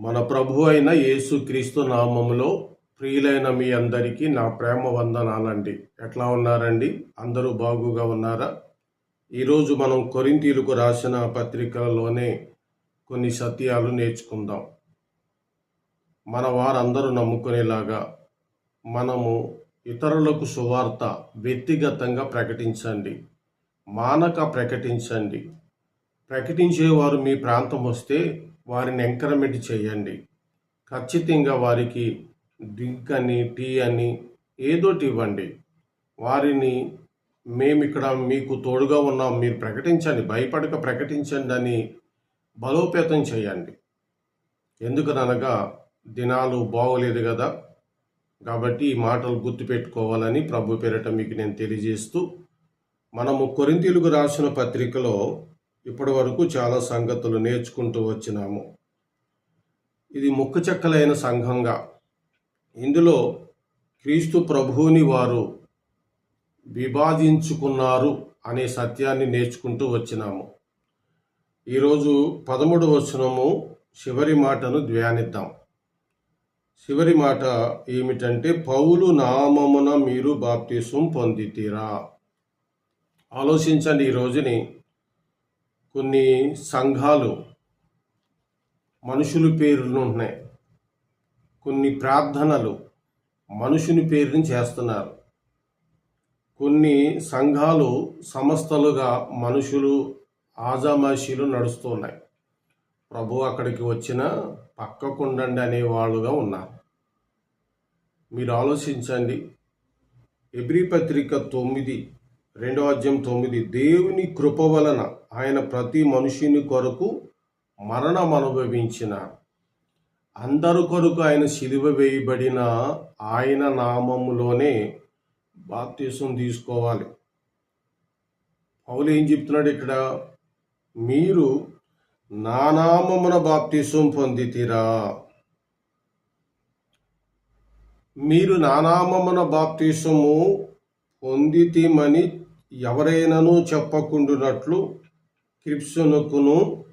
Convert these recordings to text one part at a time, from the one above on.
మన ప్రభు అయిన యేసుక్రీస్తు నామములో ప్రియులైన మీ అందరికీ నా ప్రేమ వందనాలండి. ఎట్లా ఉన్నారండి? అందరూ బాగుగా ఉన్నారా? ఈరోజు మనం కొరింతీలకు రాసిన పత్రికలోనే కొన్ని సత్యాలు నేర్చుకుందాం. మన వారందరూ నమ్ముకునేలాగా మనము ఇతరులకు సువార్త వ్యక్తిగతంగా ప్రకటించండి. మానక ప్రకటించండి. ప్రకటించేవారు మీ ప్రాంతం వస్తే వారిని ఎంకరేజ్మెంట్ చేయండి. ఖచ్చితంగా వారికి డ్రింక్ అని టీ అని ఏదోటి ఇవ్వండి. వారిని మేము ఇక్కడ మీకు తోడుగా ఉన్నాం మీరు ప్రకటించండి భయపడక ప్రకటించండి అని బలోపేతం చేయండి. ఎందుకనగా దినాలు బాగోలేదు కదా కాబట్టి ఈ మాటలు గుర్తుపెట్టుకోవాలని ప్రభు పేరిట మీకు నేను తెలియజేస్తూ మనము కొరింతీలుగు రాసిన పత్రికలో ఇప్పటి వరకు చాలా సంగతులు నేర్చుకుంటూ వచ్చినాము. ఇది ముక్కచెక్కలైన సంఘంగా. ఇందులో క్రీస్తు ప్రభువుని వారు విభాజించుకున్నారు అనే సత్యాన్ని నేర్చుకుంటూ వచ్చినాము. ఈరోజు పదమూడు వచనము చివరి మాటను ధ్యానిద్దాం. చివరి మాట ఏమిటంటే పౌలు నామమున మీరు బాప్తీసం పొందితీరా. ఆలోచించండి ఈ రోజుని. కొన్ని సంఘాలు మనుషుల పేర్లు ఉంటున్నాయి. కొన్ని ప్రార్థనలు మనుషుని పేరుని చేస్తున్నారు. కొన్ని సంఘాలు సంస్థలుగా మనుషులు ఆజామాషీలు నడుస్తున్నాయి. ప్రభు అక్కడికి వచ్చిన పక్కకుండండి అనేవాళ్ళుగా ఉన్నారు. మీరు ఆలోచించండి. ఎబ్రి పత్రిక తొమ్మిది రెండవ అధ్యాయం తొమ్మిది. దేవుని కృప వలన ఆయన ప్రతి మనుషుని కొరకు మరణం అనుభవించిన. అందరు కొరకు ఆయన సిలువ వేయబడిన ఆయన నామములోనే బాప్తీసం తీసుకోవాలి. పౌలు ఏం చెప్తున్నాడు ఇక్కడ? మీరు నా నామమున బాప్తీసం పొందితిరా. మీరు నానామమున బాప్తీసము పొందితిమని ఎవరైనాను చెప్పకుండునట్లు క్రిప్సునకును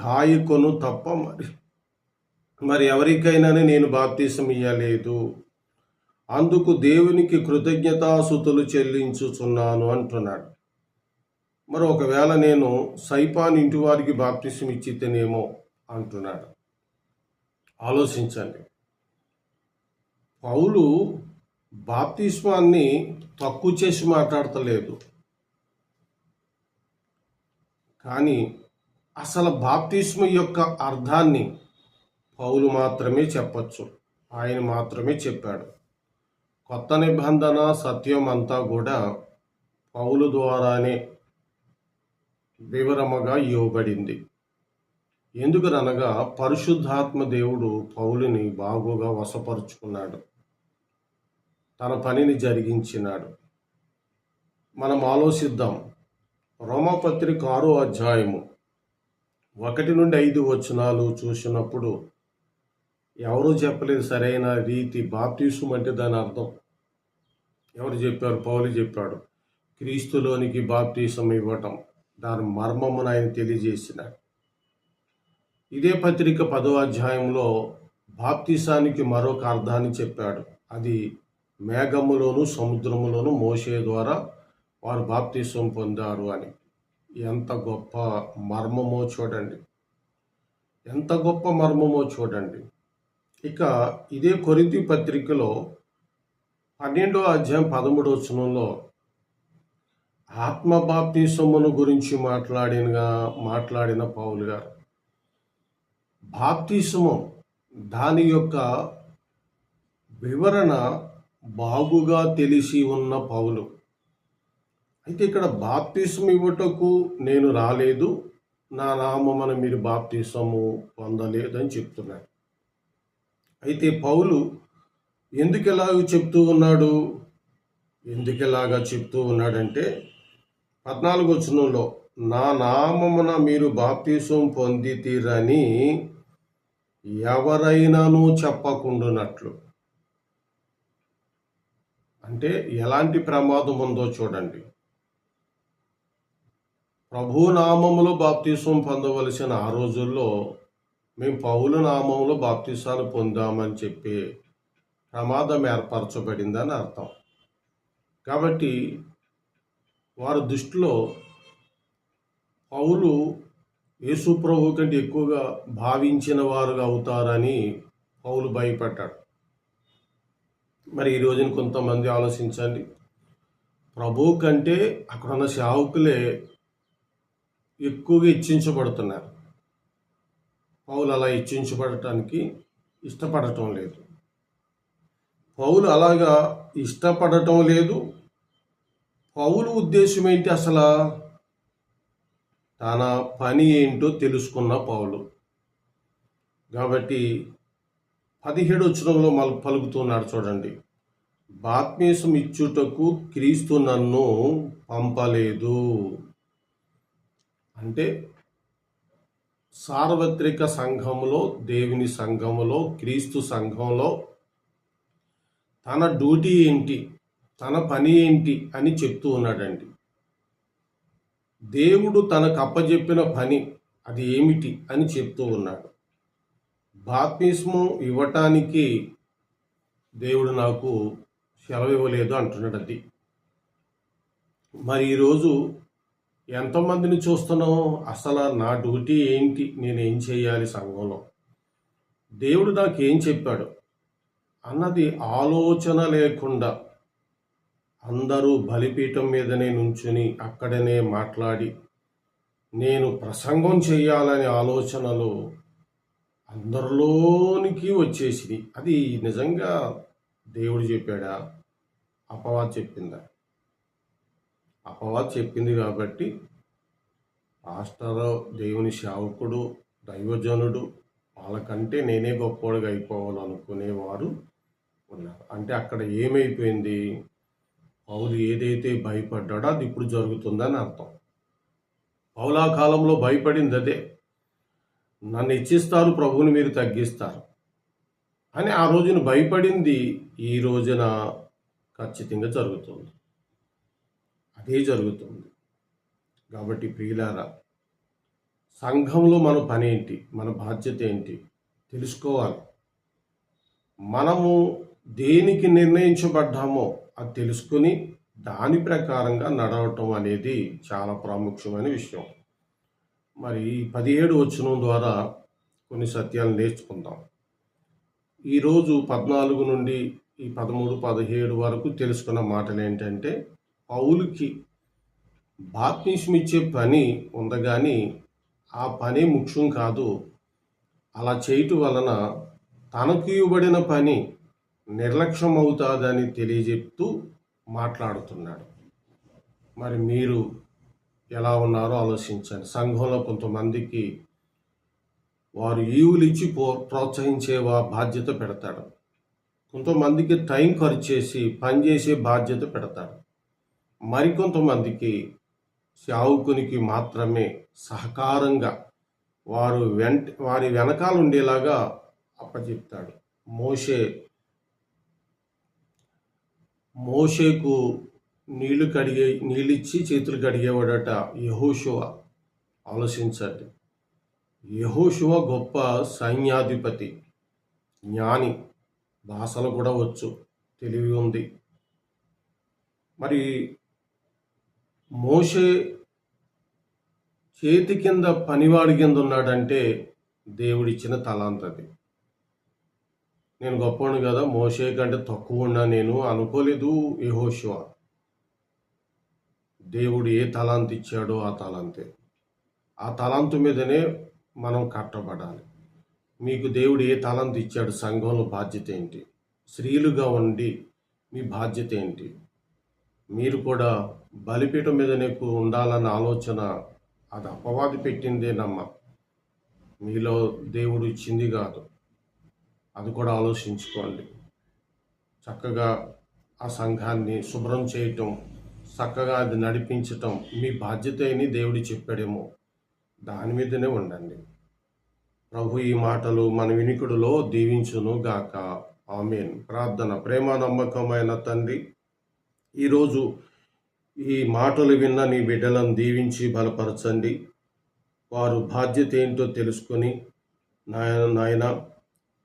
గాయకును తప్ప మరి. మరి ఎవరికైనా నేను బాప్తీసం ఇయ్యలేదు అందుకు దేవునికి కృతజ్ఞతాసుతులు చెల్లించుచున్నాను అంటున్నాడు. మరి ఒకవేళ నేను సైపాన్ ఇంటి వారికి బాప్తీసం ఇచ్చితేనేమో అంటున్నాడు. ఆలోచించండి. పౌలు బాప్తిస్మాన్ని తక్కువ చేసి మాట్లాడతలేదు. కానీ అసలు బాప్తిస్మ యొక్క అర్థాన్ని పౌలు మాత్రమే చెప్పచ్చు. ఆయన మాత్రమే చెప్పాడు. కొత్త నిబంధన సత్యం అంతా కూడా పౌలు ద్వారానే వివరముగా ఇవ్వబడింది. ఎందుకనగా పరిశుద్ధాత్మ దేవుడు పౌలుని బాగుగా వశపరుచుకున్నాడు. తన పనిని జరిగించినాడు. మనం ఆలోచిద్దాం. రోమపత్రిక ఆరో అధ్యాయము ఒకటి నుండి ఐదు వచనాలు చూసినప్పుడు ఎవరు చెప్పలేదు సరైన రీతి బాప్తీసం అంటే దాని అర్థం. ఎవరు చెప్పారు? పౌలు చెప్పాడు. క్రీస్తులోనికి బాప్తీసం ఇవ్వటం దాని మర్మమును ఆయన తెలియజేసినాడు. ఇదే పత్రిక పదో అధ్యాయంలో బాప్తీసానికి మరొక అర్థాన్ని చెప్పాడు. అది మేఘములోను సముద్రములోను మోసే ద్వారా వారు బాప్తీసం పొందారు అని. ఎంత గొప్ప మర్మమో చూడండి. ఎంత గొప్ప మర్మమో చూడండి. ఇక ఇదే కొరింతి పత్రికలో పన్నెండో అధ్యాయం పదమూడో వచనంలో ఆత్మ బాప్తీసమును గురించి మాట్లాడినగా మాట్లాడిన పౌలు గారు బాప్తీసము దాని యొక్క వివరణ బాగుగా తెలిసి ఉన్న పౌలు. అయితే ఇక్కడ బాప్తీసం ఇవ్వటకు నేను రాలేదు. నా నామమున మీరు బాప్తిసము పొందలేదని చెప్తున్నాడు. అయితే పౌలు ఎందుకు ఎలాగ చెప్తూ ఉన్నాడు? ఎందుకు ఎలాగా చెప్తూ ఉన్నాడంటే పద్నాలుగు వచనంలో నా నామమున మీరు బాప్తీసం పొందితీరని ఎవరైనాను చెప్పకుండునట్లు. అంటే ఎలాంటి ప్రమాదం ఉందో చూడండి. ప్రభునామములో బాప్తీసం పొందవలసిన ఆ రోజుల్లో మేము పౌలు నామంలో బాప్తీసాలు పొందామని చెప్పే ప్రమాదం ఏర్పరచబడిందని అర్థం. కాబట్టి వారి దృష్టిలో పౌలు యేసు ప్రభు కంటే ఎక్కువగా భావించిన వారుగా అవుతారని పౌలు భయపడ్డాడు. మరి ఈ రోజున కొంతమంది ఆలోచించండి. ప్రభు కంటే అక్కడ ఉన్న సేవకులే ఎక్కువగా ఇచ్చించబడుతున్నారు. పౌలు అలా ఇచ్చించబడటానికి ఇష్టపడటం లేదు. పౌలు అలాగా ఇష్టపడటం లేదు. పౌలు ఉద్దేశం ఏంటి అసలు? తన పని ఏంటో తెలుసుకున్న పౌలు. కాబట్టి పదిహేడు వచనంలో మల్ పలుకుతున్నాడు చూడండి. బాత్మీసం ఇచ్చుటకు క్రీస్తు నన్ను పంపలేదు. అంటే సార్వత్రిక సంఘంలో దేవుని సంఘంలో క్రీస్తు సంఘంలో తన డ్యూటీ ఏంటి తన పని ఏంటి అని చెప్తూ ఉన్నాడండి. దేవుడు తనకు అప్పజెప్పిన పని అది ఏమిటి అని చెప్తూ ఉన్నాడు. బాప్తిస్మం ఇవ్వటానికి దేవుడు నాకు సెలవు ఇవ్వలేదు అంటున్నాడు అది మరి ఈరోజు ఎంతమందిని చూస్తున్నాం. అసలు నా డ్యూటీ ఏంటి? నేను ఏం చేయాలి సంఘంలో? దేవుడు నాకు ఏం చెప్పాడు? అన్నది ఆలోచన లేకుండా అందరూ బలిపీఠం మీదనే నుంచుని అక్కడనే మాట్లాడి నేను ప్రసంగం చేయాలనే ఆలోచనలో అందరిలోనికి వచ్చేసింది. అది నిజంగా దేవుడు చెప్పాడా? అపవాద్ చెప్పిందా? అపవాద్ చెప్పింది కాబట్టి పాస్టర్ దేవుని సేవకుడు దైవజనుడు వాళ్ళకంటే నేనే గొప్పవాడుగా అయిపోవాలనుకునేవారు ఉన్నారు. అంటే అక్కడ ఏమైపోయింది? పౌలు ఏదైతే భయపడ్డాడో అది ఇప్పుడు జరుగుతుందని అర్థం. పౌలా కాలంలో భయపడింది అదే. నన్ను ఇచ్చిస్తారు ప్రభువుని మీరు తగ్గిస్తారు. అని ఆ రోజున భయపడింది. ఈ రోజున ఖచ్చితంగా జరుగుతుంది. అదే జరుగుతుంది. కాబట్టి ప్రియులారా సంఘంలో మన పని ఏంటి? మన బాధ్యత ఏంటి? తెలుసుకోవాలి. మనము దేనికి నిర్ణయించబడ్డామో అది తెలుసుకుని దాని ప్రకారంగా నడవటం అనేది చాలా ప్రాముఖ్యమైన విషయం. మరి ఈ పదిహేడు వచనం ద్వారా కొన్ని సత్యాలు నేర్చుకుందాం. ఈరోజు పద్నాలుగు నుండి ఈ పదమూడు పదిహేడు వరకు తెలుసుకున్న మాటలు ఏంటంటే పౌలుకి బాప్తిస్మ ఇచ్చే పని ఉంది కానీ ఆ పని ముఖ్యం కాదు. అలా చేయటం వలన తనకు ఇవ్వబడిన పని నిర్లక్ష్యం అవుతుందని తెలియజెప్తూ మాట్లాడుతున్నాడు. మరి మీరు ఎలా ఉన్నారో ఆలోచించండి. సంఘంలో కొంతమందికి వారు ఈవులు ఇచ్చి పో ప్రోత్సహించే వా- బాధ్యత పెడతాడు. కొంతమందికి టైం ఖర్చు చేసి పనిచేసే బాధ్యత పెడతాడు. మరికొంతమందికి శావుకునికి మాత్రమే సహకారంగా వారు వెంట వారి వెనకాల ఉండేలాగా అప్పచెప్తాడు. మోషే మోషేకు నీళ్ళు కడిగే నీళ్ళిచ్చి చేతులు కడిగేవాడట యహోషువ. ఆలోచించండి. యహోషువ గొప్ప సైన్యాధిపతి జ్ఞాని భాషలు కూడా వచ్చు తెలివి ఉంది. మరి మోషే చేతి కింద పనివాడి కింద ఉన్నాడంటే దేవుడిచ్చిన తలాంతది. నేను గొప్పను కదా మోషే కంటే తక్కువ ఉన్నా నేను అనుకోలేదు యెహోషువ. దేవుడు ఏ తలాంత్ ఇచ్చాడో ఆ తలాంతే. ఆ తలాంతు మీదనే మనం కట్టబడాలి. మీకు దేవుడు ఏ తలాంత్ ఇచ్చాడు? సంఘంలో బాధ్యత ఏంటి? స్త్రీలుగా ఉండి మీ బాధ్యత ఏంటి? మీరు కూడా బలిపీఠం మీద నీకు ఉండాలన్న ఆలోచన అది అపవాది పెట్టిందేనమ్మ మీలో దేవుడు ఇచ్చింది కాదు. అది కూడా ఆలోచించుకోండి. చక్కగా ఆ సంఘాన్ని శుభ్రం చేయటం చక్కగా అది నడిపించటం మీ బాధ్యత అని దేవుడు చెప్పాడేమో. దాని మీదనే ఉండండి. ప్రభు ఈ మాటలు మన వినికుడిలో దీవించును గాక. ఆమెన్. ప్రార్థన ప్రేమ నమ్మకమైన తండ్రి ఈరోజు ఈ మాటలు విన్న నీ బిడ్డలను దీవించి బలపరచండి. వారు బాధ్యత ఏంటో తెలుసుకొని నాయన నాయన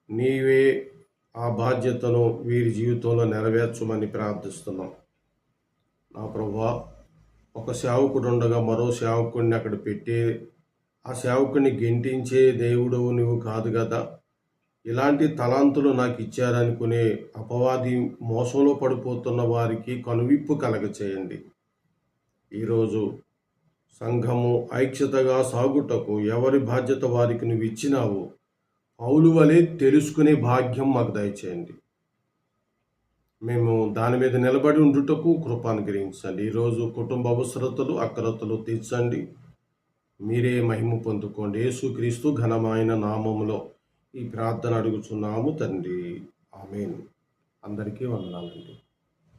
నీవే ఆ బాధ్యతను వీరి జీవితంలో నెరవేర్చమని ప్రార్థిస్తున్నాం. నా ప్రభా ఒక సేవకుడు ఉండగా మరో సేవకుడిని అక్కడ పెట్టి ఆ సేవకుడిని గెంటించే దేవుడు నువ్వు కాదు కదా ఇలాంటి తలాంతులు నాకు ఇచ్చారనుకునే అపవాది మోసంలో పడిపోతున్న వారికి కనువిప్పు కలగచేయండి. ఈరోజు సంఘము ఐక్యతగా సాగుటకు ఎవరి బాధ్యత వారికి నువ్వు ఇచ్చినావు పౌలు వలె తెలుసుకునే భాగ్యం మాకు దయచేయండి. మేము దాని మీద నిలబడి ఉండుటకు కృపానుగ్రహించండి ఈరోజు కుటుంబ అవసరతలు అక్రతలు తీర్చండి. మీరే మహిమ పొందుకోండి. యేసుక్రీస్తు ఘనమైన నామములో ఈ ప్రార్థన అడుగుచున్నాము తండ్రి. ఆమెను. అందరికీ వందనాలండి.